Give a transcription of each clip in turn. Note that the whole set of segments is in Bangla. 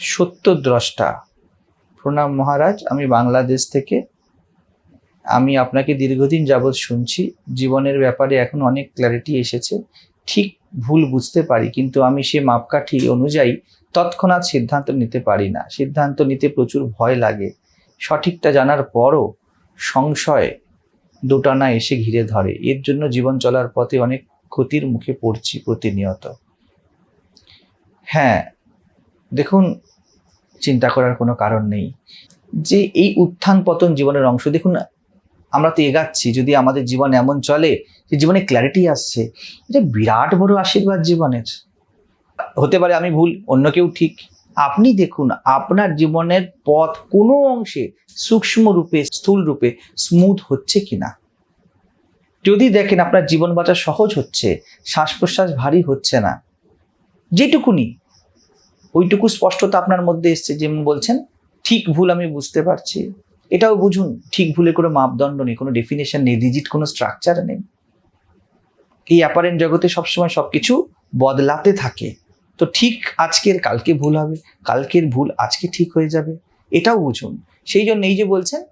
সত্যদ্রষ্টা। প্রণাম মহারাজ, আমি বাংলাদেশ থেকে। আমি আপনাকে দীর্ঘদিন যাবৎ শুনছি। জীবনের ব্যাপারে এখন অনেক ক্ল্যারিটি এসেছে। ঠিক ভুল বুঝতে পারি, কিন্তু আমি সে মাপকাঠি অনুযায়ী তৎক্ষণাৎ সিদ্ধান্ত নিতে পারি না। সিদ্ধান্ত নিতে প্রচুর ভয় লাগে। সঠিকটা জানার পরও সংশয় দুটানা এসে ঘিরে ধরে। এর জন্য জীবন চলার পথে অনেক ক্ষতির মুখে পড়ছি প্রতিনিয়ত। হ্যাঁ দেখুন চিন্তা করার কোনো কারণ নেই। যে এই উত্থান পতন জীবনের অংশ, দেখুন, আমরা তো এগাচ্ছি, যদি আমাদের জীবন এমন চলে যে জীবনে ক্ল্যারিটি আসছে, এটা বিরাট বড় আশীর্বাদ জীবনের। হতে পারে আমি ভুল, অন্য কেউ ঠিক। আপনি দেখুন, আপনার জীবনের পথ কোনো অংশে সূক্ষ্ম রূপে, স্থূল রূপে স্মুথ হচ্ছে কিনা? যদি দেখেন আপনার জীবন বাঁচা সহজ হচ্ছে শ্বাস প্রশ্বাস ভারী হচ্ছে না, যেটুকুনি ওইটুকু স্পষ্টতা আপনার মধ্যে এসছে যেমন বলছেন, ঠিক ভুল আমি বুঝতে পারছি। এটাও বুঝুন, ঠিক ভুলে কোনো মাপদণ্ড নেই, কোনো ডেফিনেশন নেই রিজিট কোনো স্ট্রাকচার নেই। এই অ্যাপারেন্ট জগতে সবসময় সব কিছু বদলাতে থাকে। তো ঠিক আজকের, কালকে ভুল হবে, কালকের ভুল আজকে ঠিক হয়ে যাবে, এটাও বুঝুন। সেই জন্য এই যে বলছেন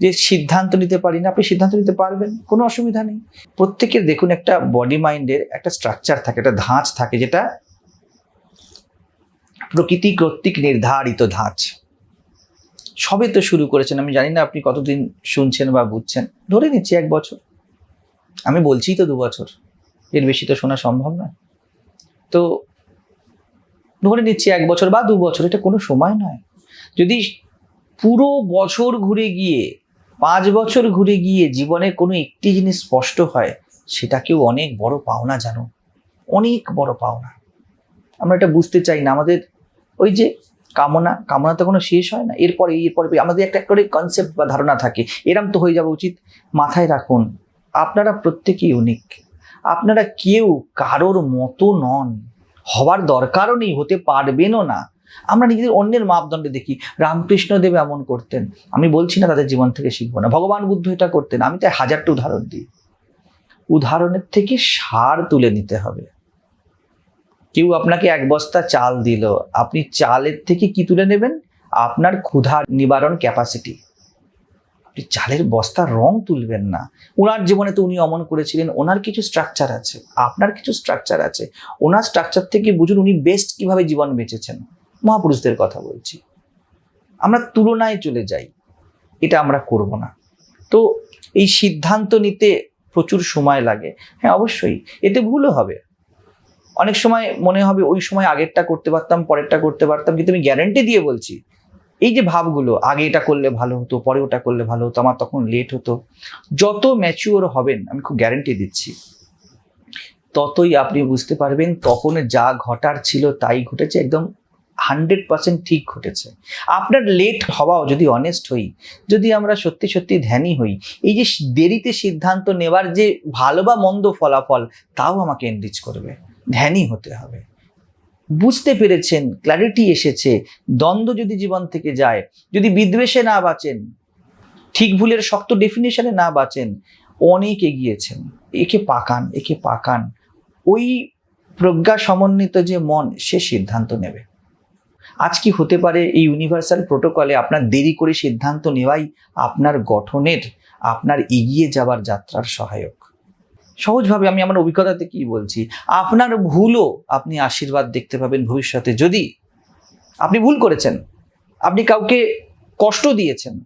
যে সিদ্ধান্ত নিতে পারি না, আপনি সিদ্ধান্ত নিতে পারবেন, কোনো অসুবিধা নেই। প্রত্যেকের দেখুন একটা বডি মাইন্ডের একটা স্ট্রাকচার থাকে, একটা ধাঁচ থাকে, যেটা প্রকৃতি কর্তৃক নির্ধারিত ধাঁচ। সবে তো শুরু করেছেন, আমি জানি না আপনি কতদিন শুনছেন বা বুঝছেন। ধরে নিচ্ছি এক বছর। আমি বলছি তো দু বছর। এর বেশি তো শোনা সম্ভব নয়। তো ধরে নিচ্ছি এক বছর বা দু বছর, এটা কোনো সময় নয়। যদি পুরো বছর ঘুরে গিয়ে, পাঁচ বছর ঘুরে গিয়ে জীবনে কোনো একটি জিনিস স্পষ্ট হয়, সেটাকেও অনেক বড় পাওনা জানো। অনেক বড় পাওনা। আমরা এটা বুঝতে চাই না। আমাদের ওই যে কামনা কামনা তো কোনো শেষ হয় না। এরপরে এরপরে আমাদের একটা করে কনসেপ্ট বা ধারণা থাকে, এরম তো হয়ে যাওয়া উচিত। মাথায় রাখুন, আপনারা প্রত্যেকে ইউনিক আপনারা কেউ কারোর মতো নন। হওয়ার দরকারও নেই, হতে পারবেনও না। আমরা নিজেদের অন্যের মাপদণ্ডে দেখি। রামকৃষ্ণ দেব এমন করতেন। আমি বলছি না তাদের জীবন থেকে শিখব না। ভগবান বুদ্ধ এটা করতেন। আমি তাই হাজারটা উদাহরণ দিই। উদাহরণের থেকে সার তুলে নিতে হবে। কেউ আপনাকে এক বস্তা চাল দিল, আপনি চালের থেকে কি তুলে নেবেন? আপনার ক্ষুধা নিবারণ ক্যাপাসিটি আপনি চালের বস্তার রং তুলবেন না। ওনার জীবনে তো উনি অমন করেছিলেন, ওনার কিছু স্ট্রাকচার আছে, আপনার কিছু স্ট্রাকচার আছে। ওনার স্ট্রাকচার থেকে বুঝুন উনি বেস্ট কীভাবে জীবন বেঁচেছেন। মহাপুরুষদের কথা বলছি। আমরা তুলনায় চলে যাই, এটা আমরা করব না। তো এই সিদ্ধান্ত নিতে প্রচুর সময় লাগে। হ্যাঁ অবশ্যই, এতে ভুলও হবে। অনেক সময় মনে হবে ওই সময় আগেরটা করতে পারতাম, পরেরটা করতে পারতাম, কিন্তু আমি গ্যারান্টি দিয়ে বলছি, এই যে ভাবগুলো, আগে এটা করলে ভালো হতো, পরে ওটা করলে ভালো হতো, আমার তখন লেট হতো, যত ম্যাচিওর হবেন, আমি খুব গ্যারান্টি দিচ্ছি, ততই আপনি বুঝতে পারবেন তখন যা ঘটার ছিল তাই ঘটেছে, একদম হান্ড্রেড পার্সেন্ট ঠিক ঘটেছে। আপনার লেট হওয়াও, যদি অনেস্ট হই, যদি আমরা সত্যি সত্যি ধ্যানী হই, এই যে দেরিতে সিদ্ধান্ত নেওয়ার যে ভালো বা মন্দ ফলাফল, তাও আমাকে এনরিচ করবে। ধ্যানই হতে হবে। বুঝতে পেরেছেন ক্ল্যারিটি এসেছে, দ্বন্দ্ব যদি জীবন থেকে যায়, যদি বিদ্বেষে না বাঁচেন, ঠিক ভুলের শক্ত ডেফিনেশনে না বাঁচেন, অনেক এগিয়েছেন। একে পাকান একে পাকান। ওই প্রজ্ঞা সমন্বিত যে মন, সে সিদ্ধান্ত নেবে। আজ কি হতে পারে এই ইউনিভার্সাল প্রোটোকলে আপনার দেরি করে সিদ্ধান্ত নেওয়াই আপনার গঠনের, আপনার এগিয়ে যাওয়ার যাত্রার সহায়ক? সহজভাবে আমি আমার অভিজ্ঞতাতে কি বলছি? আপনার ভুলও আপনি আশীর্বাদ দেখতে পাবেন ভবিষ্যতে যদি আপনি ভুল করেছেন, আপনি কাউকে কষ্ট দিয়েছেন,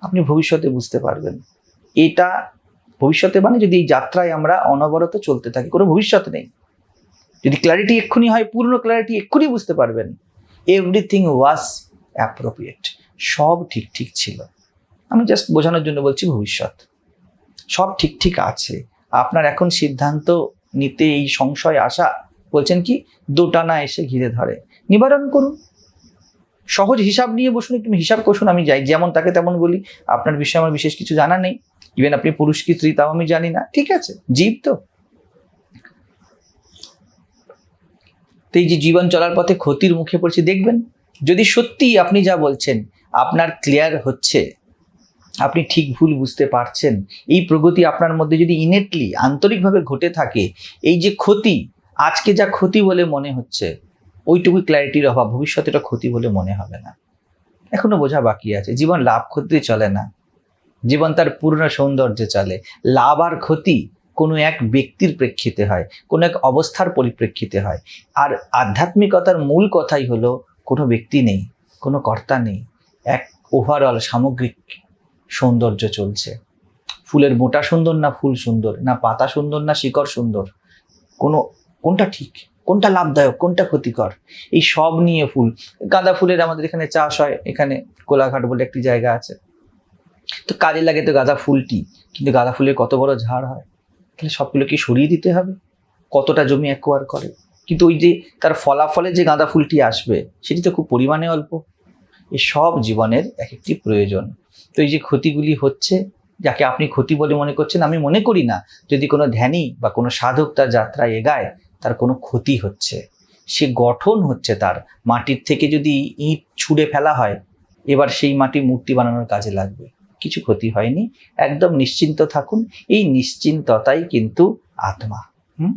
আপনি ভবিষ্যতে বুঝতে পারবেন। এটা ভবিষ্যতে মানে যদি এই যাত্রায় আমরা অনবরত চলতে থাকি, কোনো ভবিষ্যৎ নেই। যদি ক্ল্যারিটি এক্ষুনি হয়, পূর্ণ ক্ল্যারিটি এক্ষুনি বুঝতে পারবেন। এভরিথিং ওয়াজ অ্যাপ্রোপ্রিয়েট সব ঠিক ঠিক ছিল। আমি জাস্ট বোঝানোর জন্য বলছি ভবিষ্যৎ। সব ঠিক ঠিক আছে। আপনার এখন সিদ্ধান্ত নিতে এই সংশয় আসা বলছেন কি, দোটানা এসে ঘিরে ধরে। নিবারণ করুন। সহজ হিসাব নিয়ে বসুন, একটু হিসাব কষুন, আমি যাই, যেমন তাকে তেমন বলি। আপনার বিষয়ে আমার বিশেষ কিছু জানা নেই। ইভেন আপনি পুরুষ কি স্ত্রী, তাও আমি জানি না। ঠিক আছে, জীব তো। তো এই যে জীবন চলার পথে ক্ষতির মুখে পড়ছে, দেখবেন, যদি সত্যিই আপনি যা বলছেন, আপনার ক্লিয়ার হচ্ছে। আপনি ঠিক ভুল বুঝতে পারছেন। এই প্রগতি আপনার মধ্যে যদি ইনেটলি আন্তরিকভাবে ঘটে থাকে, এই যে ক্ষতি, আজকে যা ক্ষতি বলে মনে হচ্ছে ওইটুকু ক্ল্যারিটির অভাব, ভবিষ্যতে ক্ষতি বলে মনে হবে না। এখনও বোঝা বাকি আছে, জীবন লাভ ক্ষতি চলে না। জীবন তার পূর্ণ সৌন্দর্যে চলে। লাভ আর ক্ষতি কোনো এক ব্যক্তির প্রেক্ষিতে হয়, কোনো এক অবস্থার পরিপ্রেক্ষিতে হয়। আর আধ্যাত্মিকতার মূল কথাই হলো, কোনো ব্যক্তি নেই, কোনো কর্তা নেই। এক ওভারঅল সামগ্রিক সৌন্দর্য চলছে। ফুলের মোটা সুন্দর না ফুল সুন্দর? না পাতা সুন্দর না শিকড় সুন্দর? কোনো, কোনটা ঠিক? কোনটা লাভদায়ক? কোনটা ক্ষতিকর? এই সব নিয়ে ফুল। গাঁদা ফুলের আমাদের এখানে চাষ হয়। এখানে কোলাঘাট বলে একটি জায়গা আছে। তো কাজে লাগে তো গাঁদা ফুলটি। কিন্তু গাঁদা ফুলের কত বড় ঝাড় হয়? তাহলে সবগুলো কি সরিয়ে দিতে হবে? কতটা জমি অ্যাকোয়ার করে? কিন্তু ওই যে তার ফলাফলে যে গাঁদা ফুলটি আসবে, সেটি তো খুব পরিমাণে অল্প। এই সব জীবনের এক একটি প্রয়োজন। তো এই যে ক্ষতিগুলি হচ্ছে, যাকে আপনি ক্ষতি বলে মনে করছেন, আমি মনে করি না, যদি কোনো ধ্যানী বা কোনো সাধক তার যাত্রায় এগায়, তার কোনো ক্ষতি হচ্ছে। সে গঠন হচ্ছে তার, মাটির থেকে যদি ইট ছুঁড়ে ফেলা হয়, এবার সেই মাটি মূর্তি বানানোর কাজে লাগবে। কিছু ক্ষতি হয়নি, একদম নিশ্চিন্ত থাকুন, এই নিশ্চিন্ততাই কিন্তু আত্মা। হুম?